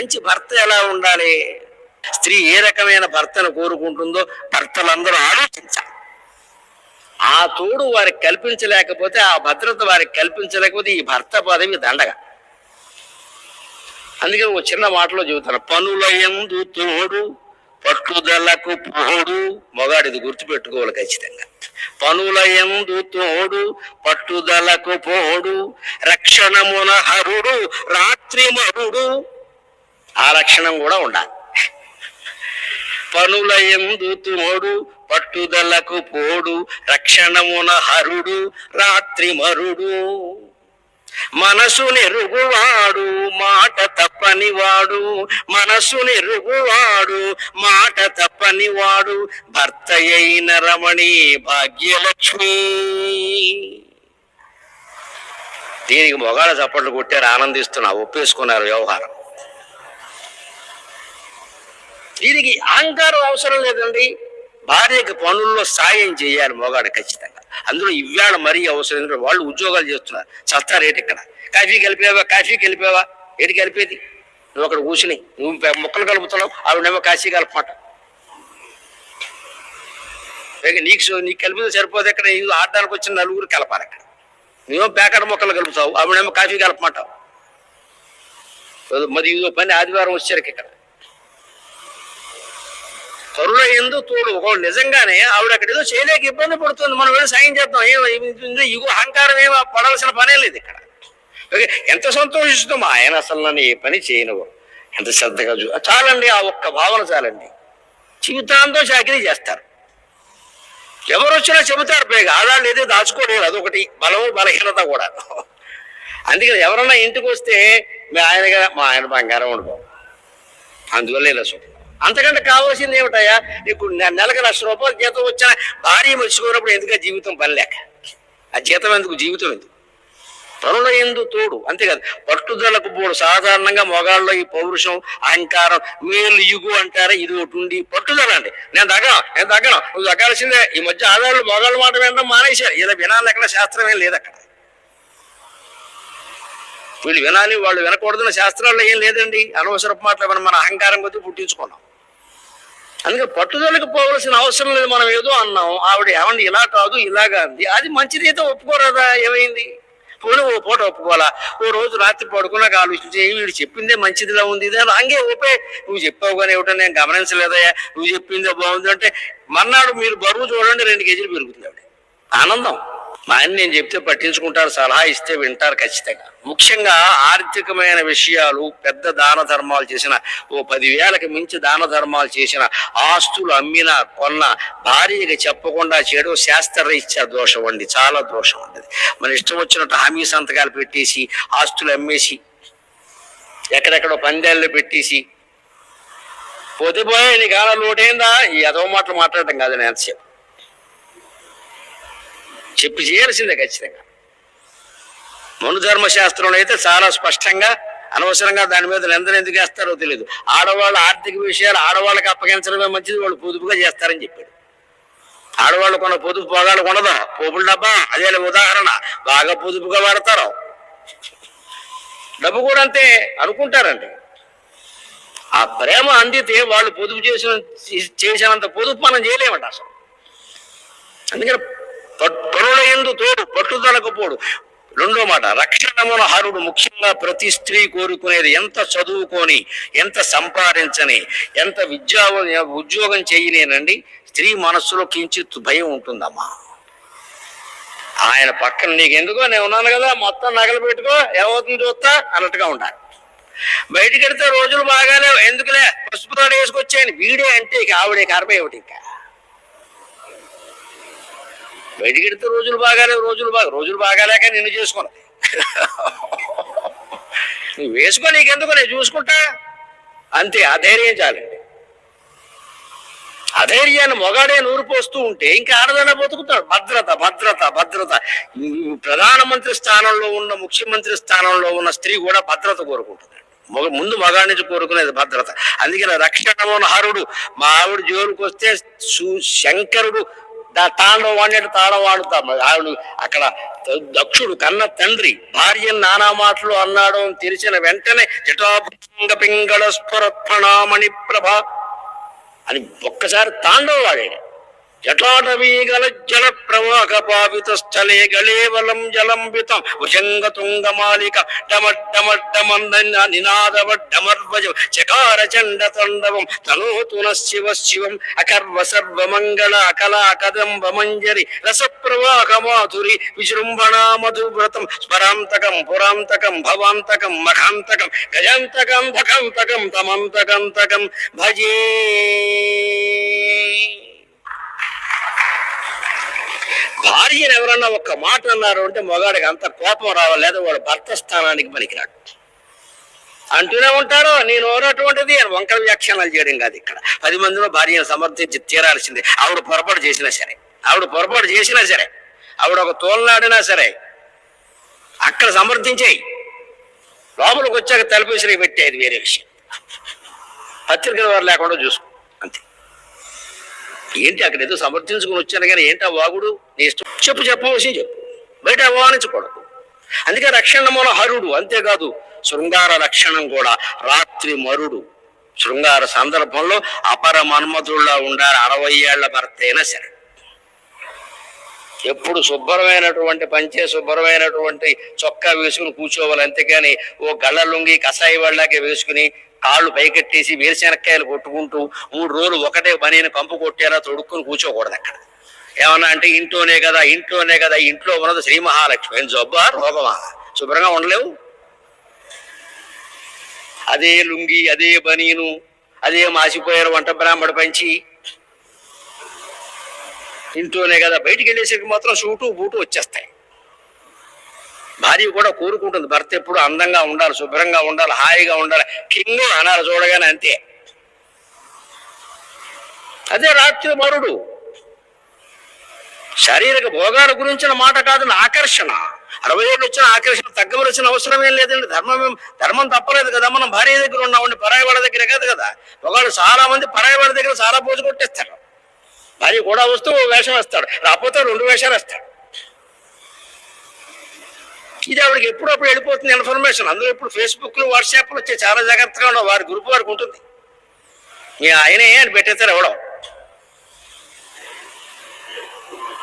మంచి భర్త ఎలా ఉండాలి? స్త్రీ ఏ రకమైన భర్తను కోరుకుంటుందో భర్తలందరూ ఆలోచించాలి. ఆ తోడు వారికి కల్పించలేకపోతే ఆ భద్రత వారికి కల్పించలేకపోతే ఈ భర్త పదవి దండగా. అందుకే ఒక చిన్న మాటలో చెబుతాను పనుల ఎందు తోడు పట్టుదలకు పోడు. మొగాడిది గుర్తుపెట్టుకోవాలి ఖచ్చితంగా. పనుల ఎందు తోడు పట్టుదలకు పోడు రక్షణమున హరుడు రాత్రి మరుడు. ఆ లక్షణం కూడా ఉండాలి. పనుల ఎందు తోడు పట్టుదలకు పోడు రక్షణమున హరుడు రాత్రి మరుడు. మనసు నెరుగువాడు మాట తప్పనివాడు. మనసు నెరుగువాడు మాట తప్పనివాడు. భర్త అయిన రమణి భాగ్యలక్ష్మి. దీనికి మొగాళ్ళ చప్పట్లు కొట్టారు ఆనందిస్తున్నా ఒప్పేసుకున్నారు వ్యవహారం. దీనికి అహంకారం అవసరం లేదండి. భార్యకి పనుల్లో సాయం చేయాలి మొగాడు ఖచ్చితంగా. అందులో ఇవాళ మరీ అవసరం ఎందుకంటే వాళ్ళు ఉద్యోగాలు చేస్తున్నారు. చస్తారు ఏంటి ఇక్కడ. కాఫీ కలిపేవా? కాఫీ కలిపావా? ఏంటి కలిపేది? నువ్వు అక్కడ కూర్చుని నువ్వు మొక్కలు ముక్కలు కలుపుతున్నావు ఆవిడేమో కాశీ కలపమాట. నీకు నీకు కలిపితే సరిపోతే ఇక్కడ ఆడడానికి వచ్చిన నలుగురు కలపాలి అక్కడ. నువ్వేమో పేకడ మొక్కలు కలుపుతావు ఆవిడేమో కాఫీ కలపమంటావు. మరి ఇదో పని ఆదివారం వచ్చారు ఇక్కడ. కరుణ ఎందు తోడు. ఒక నిజంగానే ఆవిడ అక్కడ ఏదో చేయలేక ఇబ్బంది పడుతుంది. మనం వెళ్ళి సాయం చేద్దాం. ఏం ఇందులో ఇగో అహంకారం ఏమో పడాల్సిన పనే లేదు ఇక్కడ. ఎంత సంతోషిస్తాం ఆయన అసలు నన్ను ఏ పని చేయనివ్వ ఎంత శ్రద్ధగా చూ చాలండి ఆ ఒక్క భావన చాలండి. జీవితాంతం చాకరీ చేస్తారు. ఎవరు వచ్చినా చెబుతారు పైగా ఆడాళ్ళు ఏదో దాచుకోలేదు అదొకటి. బలము బలహీనత కూడా. అందుకని ఎవరన్నా ఇంటికి వస్తే మీ ఆయన మా ఆయన బంగారం ఉండిపో అందువల్ల ఇలా చూడండి అంతకంటే కావాల్సింది ఏమిటయ్యా? నీకు నెలకు లక్ష రూపాయలు జీతం వచ్చిన భార్య మర్చిపోయినప్పుడు ఎందుకు జీవితం పనిలేక? ఆ జీతం ఎందుకు? జీవితం ఎందుకు? పనుల ఎందు తోడు అంతేకాదు పట్టుదలకు పోడు సాధారణంగా మొగాళ్ళలో ఈ పౌరుషం అహంకారం మేలు ఇగు అంటారా ఇది ఒకటి ఉండి పట్టుదల అండి. నేను తగ్గను నేను తగ్గను నువ్వు తగ్గాల్సిందే. ఈ మధ్య ఆధారాలు మొగాళ్ళ మాట వినడం మానేశారు. ఇలా వినాలి అక్కడ శాస్త్రం ఏం లేదు అక్కడ. వీళ్ళు వినాలి వాళ్ళు వినకూడదన్న శాస్త్రాల్లో ఏం లేదండి. అనవసరపు మాటలు మనం మన అహంకారం కొద్దీ పుట్టించుకున్నాం. అందుకే పట్టుదలకు పోవలసిన అవసరం లేదు మనం ఏదో అన్నాం. ఆవిడ ఏమండి ఇలా కాదు ఇలాగా అంది. అది మంచిదైతే ఒప్పుకోరాదా? ఏమైంది? పోనీ ఓ పూట ఒప్పుకోవాలా? ఓ రోజు రాత్రి పడుకున్నాక ఆలోచించే వీడు చెప్పిందే మంచిదిలా ఉంది. ఇదే అంగే ఓపే నువ్వు చెప్పావు కానీ ఏమిటో నేను గమనించలేదయ్యా. నువ్వు చెప్పిందే బాగుంది. అంటే మర్నాడు మీరు బరువు చూడండి రెండు కేజీలు పెరుగుతుంది ఆవిడ. ఆనందం. మా ఆయన నేను చెప్తే పట్టించుకుంటారు సలహా ఇస్తే వింటారు ఖచ్చితంగా. ముఖ్యంగా ఆర్థికమైన విషయాలు పెద్ద దాన ధర్మాలు చేసిన ఓ పదివేలకు మించి దాన ధర్మాలు చేసిన ఆస్తులు అమ్మిన కొన్న భార్యకి చెప్పకుండా చేయడం శాస్త్రరీత్యా దోషం అండి చాలా దోషం అండి మన ఇష్టం వచ్చినట్టు హామీ సంతకాలు పెట్టేసి ఆస్తులు అమ్మేసి ఎక్కడెక్కడో పందేళ్ళు పెట్టేసి పోతే పోయే నీ కాలం లోటైందా? ఈ అదవ మాటలు మాట్లాడటం కాదు నేను ఎంతసేపు చెప్పి చేయాల్సిందే ఖచ్చితంగా. మనుధర్మ శాస్త్రంలో అయితే చాలా స్పష్టంగా అనవసరంగా దాని మీద నిందన ఎందుకు వేస్తారో తెలియదు ఆడవాళ్ళ ఆర్థిక విషయాలు ఆడవాళ్ళకి అప్పగించడమే మంచిది వాళ్ళు పొదుపుగా చేస్తారని చెప్పాడు. ఆడవాళ్ళు కొన్న పొదుపు పోగాలు ఉండదు? పోపుల డబ్బా అదే ఉదాహరణ. బాగా పొదుపుగా వాడతారు. డబ్బు కూడా అంతే అనుకుంటారండి. ఆ ప్రేమ అందితే వాళ్ళు పొదుపు చేసిన చేసినంత పొదుపు మనం చేయలేమంట అసలు. అందుకని పరుల ఎందు తోడు పట్టుదలకు పోడు. రెండో మాట రక్షణమున హరుడు ముఖ్యంగా ప్రతి స్త్రీ కోరుకునేది ఎంత చదువుకొని ఎంత సంపాదించని ఎంత విద్యా ఉద్యోగం చేయనేనండి స్త్రీ మనస్సులో కించిత్ భయం ఉంటుందమ్మా. ఆయన పక్కన నీకు ఎందుకో నేను ఉన్నాను కదా మొత్తం నగలు పెట్టుకో ఏమవుతుంది చూస్తా అన్నట్టుగా ఉండాలి బయటికి వెడితే రోజులు బాగానే ఎందుకులే? పసుపు తాడు వేసుకొచ్చాయని వీడే అంటే ఇక ఆవిడే కర్మ ఏమిటి ఇంకా. బయటికి వెడితే రోజులు బాగాలేవు రోజులు బాగా రోజులు బాగాలేక నిన్ను చేసుకున్నా. నువ్వు వేసుకో నీకెందుకు నేను చూసుకుంటా. అంతే అధైర్యం చాలండి అధైర్యాన్ని మొగాడే నూరు పోస్తూ ఉంటే ఇంకా ఆడదన బతుకుతాడు. భద్రత భద్రత భద్రత. ప్రధానమంత్రి స్థానంలో ఉన్న ముఖ్యమంత్రి స్థానంలో ఉన్న స్త్రీ కూడా భద్రత కోరుకుంటుంది. మొగ- ముందు మగాడి నుంచి కోరుకునేది భద్రత. అందుకని రక్షణ హరుడు. మా ఆవిడ జోలికి వస్తే సు- శంకరుడు తాండవ వాడినట్టు తాళం వాడుతాం. ఆవిడ అక్కడ దక్షుడు కన్న తండ్రి భార్య నానా మాటలు అన్నాడు అని తెలిసిన వెంటనే జటాభంగ పింగళ స్ఫురత్ఫణామణి ప్రభ అని ఒక్కసారి తాండవ వాడాడు. జటాటవీగల జల ప్రవాహ పావిత స్థలే గళేవలం జలంబితం భుజంగ తుంగమాలిక డమడ్డమడ్డమంద నినాదవడ్డమర్వజం చకార చండ తండవం తనోతున శివ శివం అకర్వ సర్వమంగళ అకలా కదంబ మంజరి రస ప్రవాహ మాధురి విజృంభణా మధువ్రతం స్వరాంతకం పురాంతకం భవాంతకం మఖాంతకం గజాంతకం భకంతకం తమంతకంతకం భజే భార్యను ఎవరన్నా ఒక్క మాట అన్నారు అంటే మగాడికి అంత కోపం రావాలి లేదా వాడు భర్త స్థానానికి పనికిరాడు. అంటూనే ఉంటారు నేను ఓరటువంటిది వంకర వ్యాఖ్యానాలు చేయడం కాదు ఇక్కడ. పది మందిలో భార్యను సమర్థించి తీరాల్సింది. ఆవిడ పొరపాటు చేసినా సరే ఆవిడ పొరపాటు చేసినా సరే ఆవిడ ఒక తోలనాడినా సరే అక్కడ సమర్థించేయి. లోపలికి వచ్చాక తలుపేసిరి పెట్టేది వేరే విషయం. పత్రికల వారు లేకుండా చూసుకో అంతే. ఏంటి అక్కడ ఏదో సమర్థించుకుని వచ్చాను కానీ ఏంటి ఆ వాగుడు? నీ ఇష్టం. చెప్పు చెప్పవలసి చెప్పు. బయట అవమానించకూడదు అందుకే రక్షణ మూల హరుడు అంతేకాదు శృంగార లక్షణం కూడా. రాత్రి మరుడు. శృంగార సందర్భంలో అపర మన్మధుల్లా ఉండాలి. అరవై ఏళ్ళ భర్త అయినా సరే. ఎప్పుడు శుభ్రమైనటువంటి పంచే శుభ్రమైనటువంటి చొక్కా వేసుకుని కూర్చోవాలి. అంతేకాని ఓ గళ్ళ లుంగి కషాయి వాళ్ళకి వేసుకుని కాళ్ళు పైకెట్టేసి వేరుశెనక్కాయలు కొట్టుకుంటూ మూడు రోజులు ఒకటే బనీని కంపు కొట్టేలా తొడుక్కుని కూర్చోకూడదు అక్కడ. ఏమన్నా అంటే ఇంట్లోనే కదా ఇంట్లోనే కదా ఇంట్లో ఉన్నది శ్రీ మహాలక్ష్మి. ఏం జబ్బా రోగమా? శుభ్రంగా ఉండలేవు. అదే లుంగి అదే బనీను అదే మాసిపోయారు వంట బ్రాహ్మణ పంచి ఇంట్లోనే కదా. బయటికి వెళ్ళేసరికి మాత్రం సూటు బూటు వచ్చేస్తాయి. భార్య కూడా కోరుకుంటుంది భర్త ఎప్పుడు అందంగా ఉండాలి శుభ్రంగా ఉండాలి హాయిగా ఉండాలి. కింగ్ అనాలి చూడగానే అంతే. అదే రాత్రి మరుడు. శారీరక భోగాల గురించిన మాట కాదు ఆకర్షణ. అరవై ఏళ్ళు వచ్చిన ఆకర్షణ తగ్గవలసిన అవసరం ఏం లేదండి. ధర్మం ధర్మం తప్పలేదు కదా. మనం భార్య దగ్గర ఉన్నామండి పరాయి వాళ్ళ దగ్గర కాదు కదా. ఒకళ్ళు చాలా మంది పరాయి వాళ్ళ దగ్గర చాలా పోజు కొట్టేస్తారు. భార్య కూడా వస్తూ ఓ వేషం వేస్తాడు. రాకపోతే రెండు వేషాలు వేస్తాడు. ఇది ఆవిడకి ఎప్పుడప్పుడు వెళ్ళిపోతుంది ఇన్ఫర్మేషన్. అందులో ఇప్పుడు ఫేస్బుక్లు వాట్సాప్లు వచ్చే చాలా జాగ్రత్తగా ఉండవు. వారి గ్రూప్ వారికి ఉంటుంది. మీ ఆయనే అని పెట్టేస్తారు ఎవడో.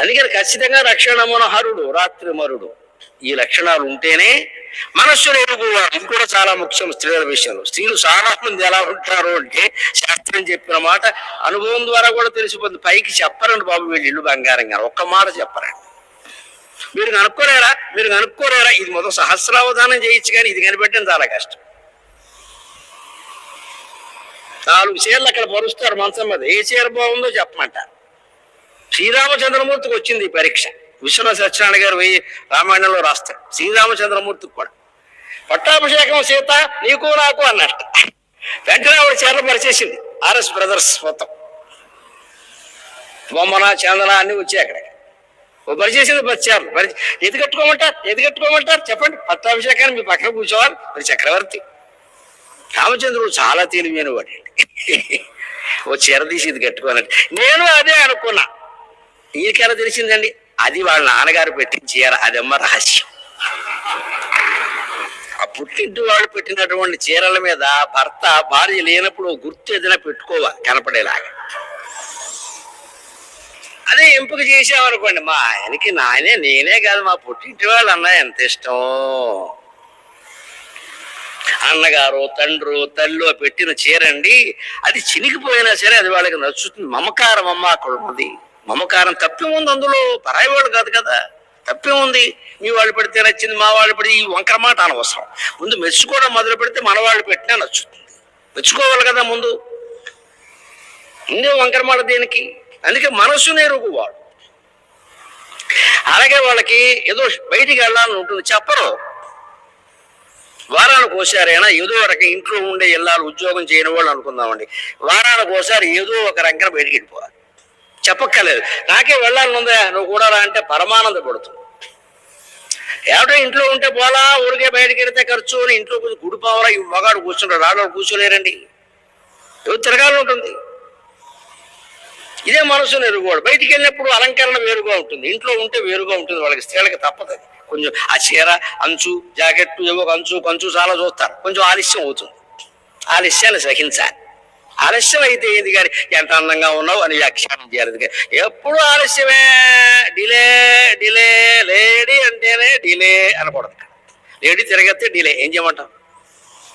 అందుకని ఖచ్చితంగా రక్షణ మనోహరుడు రాత్రి మరుడు. ఈ లక్షణాలు ఉంటేనే మనస్సును ఎరుగువాడు ఇది కూడా చాలా ముఖ్యం స్త్రీల విషయంలో. స్త్రీలు చాలా మంది ఎలా ఉంటారు అంటే శాస్త్రం చెప్పిన మాట అనుభవం ద్వారా కూడా తెలిసిపోతుంది. పైకి చెప్పరండి బాబు వీళ్ళు ఇల్లు బంగారం గారు ఒక్క మాట చెప్పరండి. మీరు కనుక్కోలేరా? మీరు కనుక్కోలేరా? ఇది మొదటి సహస్రావధానం చేయొచ్చు కానీ ఇది కనిపెట్టడం చాలా కష్టం. నాలుగు చీరలు అక్కడ పరుస్తారు మంచం మీద. ఏ చీర బాగుందో చెప్పమంటారు శ్రీరామచంద్రమూర్తికి వచ్చింది ఈ పరీక్ష. విశ్వనాథ సత్యనారాయణ గారు వెయ్యి రామాయణంలో రాస్తారు శ్రీరామచంద్రమూర్తికి కూడా. పట్టాభిషేకం సీత నీకు నాకు అన్నట్టు. వెంటనే ఆవిడ చీరలు పరిచేసింది. ఆర్ఎస్ బ్రదర్స్ మొత్తం. బొమ్మన చందన అన్ని వచ్చాయి అక్కడ ఓ పరిచేసింది పరిచారు పరి ఎది కట్టుకోమంటారు? ఎది కట్టుకోమంటారు? చెప్పండి. పట్టాభిషేకాన్ని మీ పక్కన కూర్చోవాలి. మరి చక్రవర్తి. రామచంద్రుడు చాలా తెలివైన వాడు. ఓ చీర తీసి ఇది కట్టుకోనండి నేను అదే అనుకున్నా. నీకెలా తెలిసిందండి. అది వాళ్ళ నాన్నగారు పెట్టిన చీర అమ్మ రహస్యం. ఆ పుట్టింటి వాళ్ళు పెట్టినటువంటి చీరల మీద భర్త భార్య లేనప్పుడు గుర్తు ఏదైనా పెట్టుకోవాలి కనపడేలాగా. అదే ఎంపిక చేసామనుకోండి మా ఆయనకి నాయనే నేనే కాదు మా పుట్టింటి వాళ్ళు అన్న ఎంత ఇష్టం. అన్నగారు తండ్రు తల్లో పెట్టిన చీరండి అది చినిగిపోయినా సరే అది వాళ్ళకి నచ్చుతుంది. మమకారం అమ్మ అక్కడ ఉంది మమకారం ఉంది అందులో? పరాయి వాళ్ళు కాదు. కదా తప్పేముంది మీ వాళ్ళు పెడితే నచ్చింది మా వాళ్ళు పెడితే ఈ వంకర మాట అనవసరం. ముందు మెచ్చుకోవడం మొదలు పెడితే మన వాళ్ళు పెట్టినా నచ్చుతుంది. మెచ్చుకోవాలి కదా ముందు. ఇందే వంకర మాట దేనికి? అందుకే మనస్సు నేరుగువాడు అలాగే వాళ్ళకి ఏదో బయటికి వెళ్ళాలని ఉంటుంది. చెప్పరు. వారానికి ఒకసారైనా ఏదో ఒక ఇంట్లో ఉండే వెళ్ళాలి ఉద్యోగం చేయని వాళ్ళు అనుకుందామండి. వారానికి ఒకసారి ఏదో ఒక రంగన బయటికి వెళ్ళిపోవాలి. చెప్పక్కర్లేదు. నాకే వెళ్ళాలని ఉందా నువ్వు కూడా రా అంటే పరమానంద పడుతుంది ఏమిటో ఇంట్లో ఉంటే పోలా ఊరికే బయటకి వెళితే ఖర్చు అని ఇంట్లో కొంచెం గుడిపోవరా ఈ మగాడు కూర్చుంటాడు. రాడు కూర్చోలేరండి. ఏదో తిరగాలి ఉంటుంది. ఇదే మనసు ఎరుగువాడు బయటికి వెళ్ళినప్పుడు అలంకరణ వేరుగా ఉంటుంది. ఇంట్లో ఉంటే వేరుగా ఉంటుంది. వాళ్ళకి స్త్రీలకి తప్పదు కొంచెం ఆ చీర అంచు జాకెట్ ఏవో ఒక అంచు కంచు చాలా చూస్తారు. కొంచెం ఆలస్యం అవుతుంది. ఆలస్యాన్ని సహించాలి. ఆలస్యం అయితే ఏంది కానీ ఎంత అందంగా ఉన్నావు అని వ్యాఖ్యానం చేయాలి ఎప్పుడు ఆలస్యమే? డిలే డిలే లేడీ అంటేనే డిలే అనకూడదు. లేడీ తిరగతే డిలే. ఏం చేయమంటాం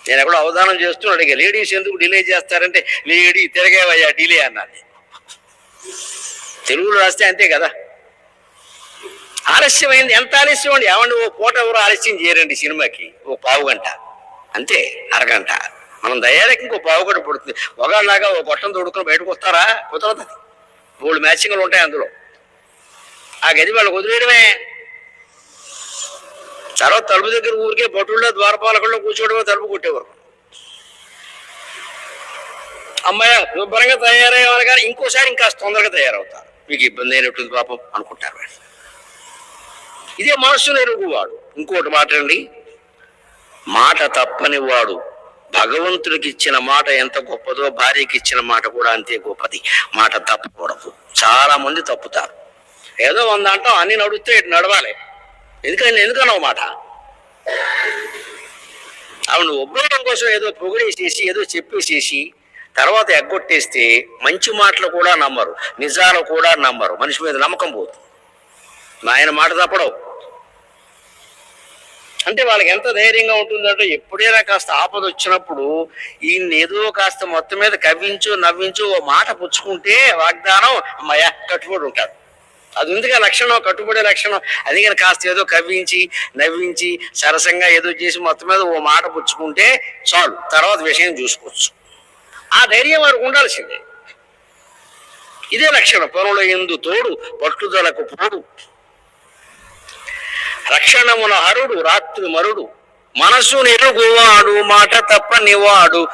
నేను ఎక్కడో అవధానం చేస్తూ అడిగా లేడీస్ ఎందుకు డిలే చేస్తారంటే లేడీ తిరగేవయ్యా డిలే అన్నది తెలుగులో రాస్తే అంతే కదా. ఆలస్యమైంది. ఎంత ఆలస్యం అండి ఏమండి ఓ పూట ఎవరు ఆలస్యం చేయరండి సినిమాకి. ఓ పావు గంట అంతే అరగంట. మనం దయాలకి ఇంకో పావు పడుతుంది. ఒకళ్ళలాగా ఓ గొట్టం తోడుకుని బయటకు వస్తారా? కుదరదు మూడు మ్యాచింగ్లు ఉంటాయి అందులో. ఆ గది వాళ్ళకి వదిలేయడమే. తర్వాత తలుపు దగ్గర ఊరికే బొట్టుల్లో ద్వారపాలకుల్లో కూర్చోవడమే తలుపు కొట్టేవారు. అమ్మాయి శుభ్రంగా తయారయ్యేవారు కానీ ఇంకోసారి ఇంకా తొందరగా తయారవుతారు. మీకు ఇబ్బంది అయినట్టుంది పాపం అనుకుంటారు వాళ్ళు. ఇదే మనస్సు నెరుగువాడు ఇంకోటి మాట అండి మాట తప్పని వాడు భగవంతుడికి ఇచ్చిన మాట ఎంత గొప్పదో భార్యకి ఇచ్చిన మాట కూడా అంతే గొప్పది. మాట తప్పకూడదు. చాలా మంది తప్పుతారు. ఏదో వంద అంటాం అన్ని నడుస్తే ఇటు నడవాలి. ఎందుకని ఎందుకన్నావు మాట? అవును ఒబ్బడం కోసం ఏదో పొగిడేసేసి ఏదో చెప్పేసేసి తర్వాత ఎగ్గొట్టేస్తే మంచి మాటలు కూడా నమ్మరు నిజాలు కూడా నమ్మరు. మనిషి మీద నమ్మకం పోతుంది ఆయన మాట తప్పడవు అంటే వాళ్ళకి ఎంత ధైర్యంగా ఉంటుందంటే ఎప్పుడైనా కాస్త ఆపద వచ్చినప్పుడు ఈయన ఏదో కాస్త మొత్తం మీద కవ్వించు నవ్వించు ఓ మాట పుచ్చుకుంటే వాగ్దానం అమ్మయ్య కట్టుబడి ఉంటాడు. అది ఉందిగా లక్షణం? కట్టుబడే లక్షణం. అది కానీ కాస్త ఏదో కవ్వించి నవ్వించి సరసంగా ఏదో చేసి మొత్తం మీద ఓ మాట పుచ్చుకుంటే చాలు. తర్వాత విషయం చూసుకోవచ్చు. ఆ ధైర్యం వారికి ఉండాల్సిందే. ఇదే లక్షణం. పనుల ఎందు తోడు పట్టుదలకు పోడు. రక్షణమున హరుడు రాత్రి మరుడు. మనసు నిరుగువాడు మాట తప్పనివాడు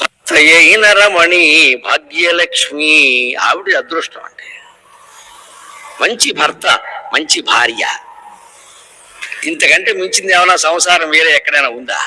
భర్తయైన రమణి భాగ్యలక్ష్మి. ఆవిడ అదృష్టం అంటే. మంచి భర్త మంచి భార్య. ఇంతకంటే మించింది ఏమైనా సంసారం వేరే ఎక్కడైనా ఉందా?